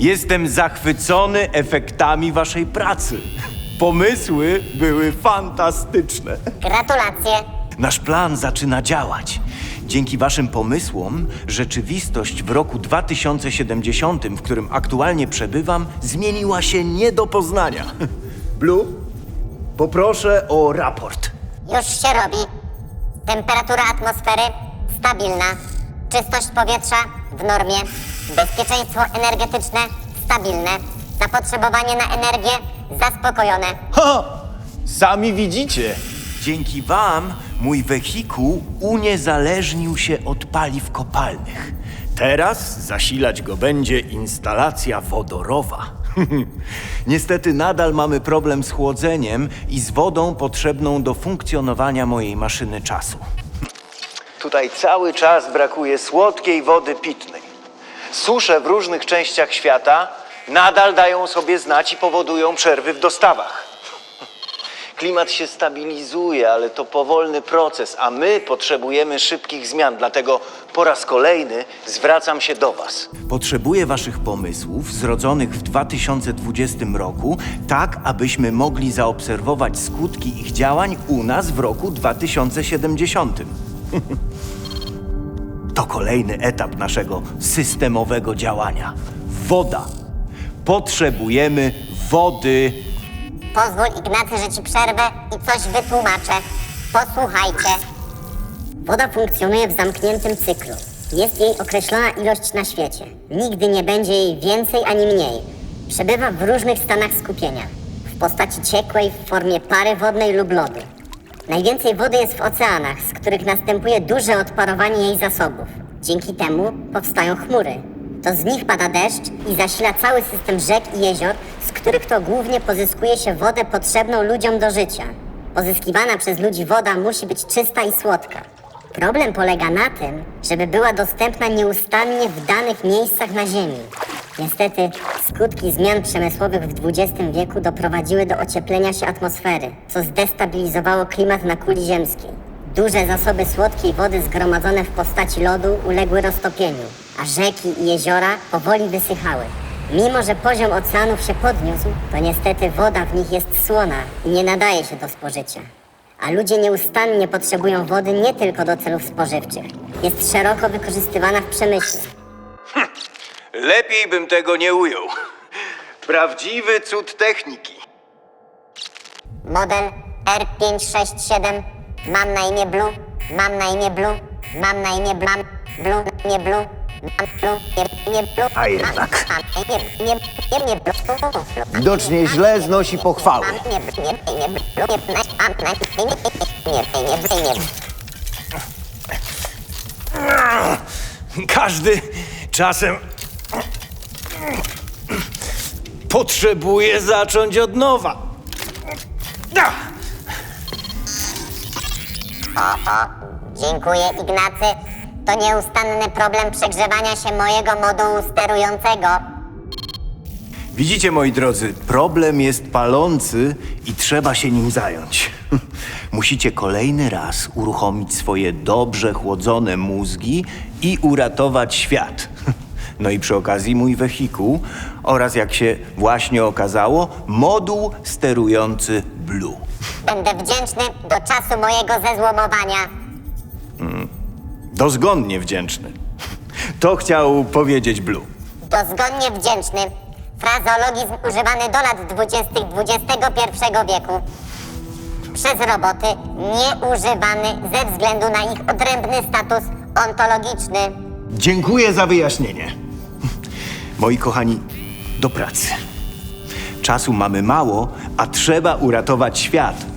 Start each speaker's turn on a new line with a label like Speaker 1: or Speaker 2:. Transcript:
Speaker 1: Jestem zachwycony efektami waszej pracy. Pomysły były fantastyczne.
Speaker 2: Gratulacje.
Speaker 1: Nasz plan zaczyna działać. Dzięki waszym pomysłom, rzeczywistość w roku 2070, w którym aktualnie przebywam, zmieniła się nie do poznania. Blue, poproszę o raport.
Speaker 2: Już się robi. Temperatura atmosfery stabilna. Czystość powietrza w normie. Bezpieczeństwo energetyczne stabilne. Zapotrzebowanie na energię zaspokojone.
Speaker 1: Ha! Sami widzicie. Dzięki wam mój wehikuł uniezależnił się od paliw kopalnych. Teraz zasilać go będzie instalacja wodorowa. Niestety nadal mamy problem z chłodzeniem i z wodą potrzebną do funkcjonowania mojej maszyny czasu. Tutaj cały czas brakuje słodkiej wody pitnej. Susze w różnych częściach świata nadal dają sobie znać i powodują przerwy w dostawach. Klimat się stabilizuje, ale to powolny proces, a my potrzebujemy szybkich zmian, dlatego po raz kolejny zwracam się do Was. Potrzebuję Waszych pomysłów zrodzonych w 2020 roku, tak abyśmy mogli zaobserwować skutki ich działań u nas w roku 2070. To kolejny etap naszego systemowego działania. Woda. Potrzebujemy wody.
Speaker 2: Pozwól Ignacy, że ci przerwę i coś wytłumaczę. Posłuchajcie. Woda funkcjonuje w zamkniętym cyklu. Jest jej określona ilość na świecie. Nigdy nie będzie jej więcej ani mniej. Przebywa w różnych stanach skupienia. W postaci ciekłej, w formie pary wodnej lub lodu. Najwięcej wody jest w oceanach, z których następuje duże odparowanie jej zasobów. Dzięki temu powstają chmury. To z nich pada deszcz i zasila cały system rzek i jezior, z których to głównie pozyskuje się wodę potrzebną ludziom do życia. Pozyskiwana przez ludzi woda musi być czysta i słodka. Problem polega na tym, żeby była dostępna nieustannie w danych miejscach na Ziemi. Niestety, skutki zmian przemysłowych w XX wieku doprowadziły do ocieplenia się atmosfery, co zdestabilizowało klimat na kuli ziemskiej. Duże zasoby słodkiej wody zgromadzone w postaci lodu uległy roztopieniu, a rzeki i jeziora powoli wysychały. Mimo, że poziom oceanów się podniósł, to niestety woda w nich jest słona i nie nadaje się do spożycia. A ludzie nieustannie potrzebują wody nie tylko do celów spożywczych. Jest szeroko wykorzystywana w przemyśle.
Speaker 1: Lepiej bym tego nie ujął. Prawdziwy cud techniki.
Speaker 2: Model R567. Mam na imię Blue. Mam na imię Blue. Mam na imię Blam. Blue. Nie Blue. Mam Blue. Nie, nie Blue.
Speaker 1: A jednak.
Speaker 2: Mam na imię, nie, nie, nie Blue.
Speaker 1: Widocznie źle znosi pochwały.
Speaker 2: Mam nie, nie, nie, nie Blue. Nie, mam na imię, nie, nie, nie, nie, nie.
Speaker 1: Każdy czasem potrzebuje zacząć od nowa.
Speaker 2: Dziękuję, Ignacy. To nieustanny problem przegrzewania się mojego modułu sterującego.
Speaker 1: Widzicie, moi drodzy, problem jest palący i trzeba się nim zająć. Musicie kolejny raz uruchomić swoje dobrze chłodzone mózgi i uratować świat. No i przy okazji mój wehikuł oraz, jak się właśnie okazało, moduł sterujący Blue.
Speaker 2: Będę wdzięczny do czasu mojego zezłomowania.
Speaker 1: Dozgonnie wdzięczny. To chciał powiedzieć Blue.
Speaker 2: Dozgonnie wdzięczny. Frazeologizm używany do lat 20. XXI wieku. Przez roboty nieużywany ze względu na ich odrębny status ontologiczny.
Speaker 1: Dziękuję za wyjaśnienie. Moi kochani, do pracy. Czasu mamy mało, a trzeba uratować świat.